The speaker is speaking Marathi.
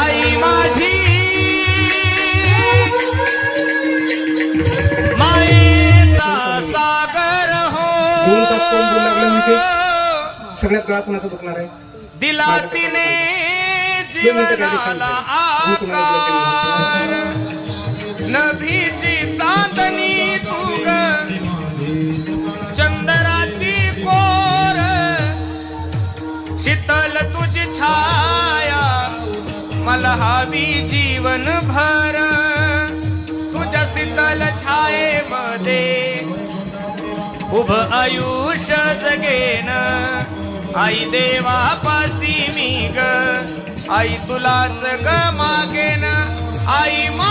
आई माझी मायेचा सागर हो. दोन तास कोण बोलू लागलं मी ते? सगळ्यात गळा कुणाचा दुखणार आहे? दिला तिने जीवनाला आकार नभीची चांदणी तू ग चंदराची कोर शीतल तुझी छाया. मला हवी जीवन भर तुझ्या शीतल छायेमध्ये उभ आयुष्य जगेन. आई देवा पासी मी ग आई तुलाच ग मागेन. आई मा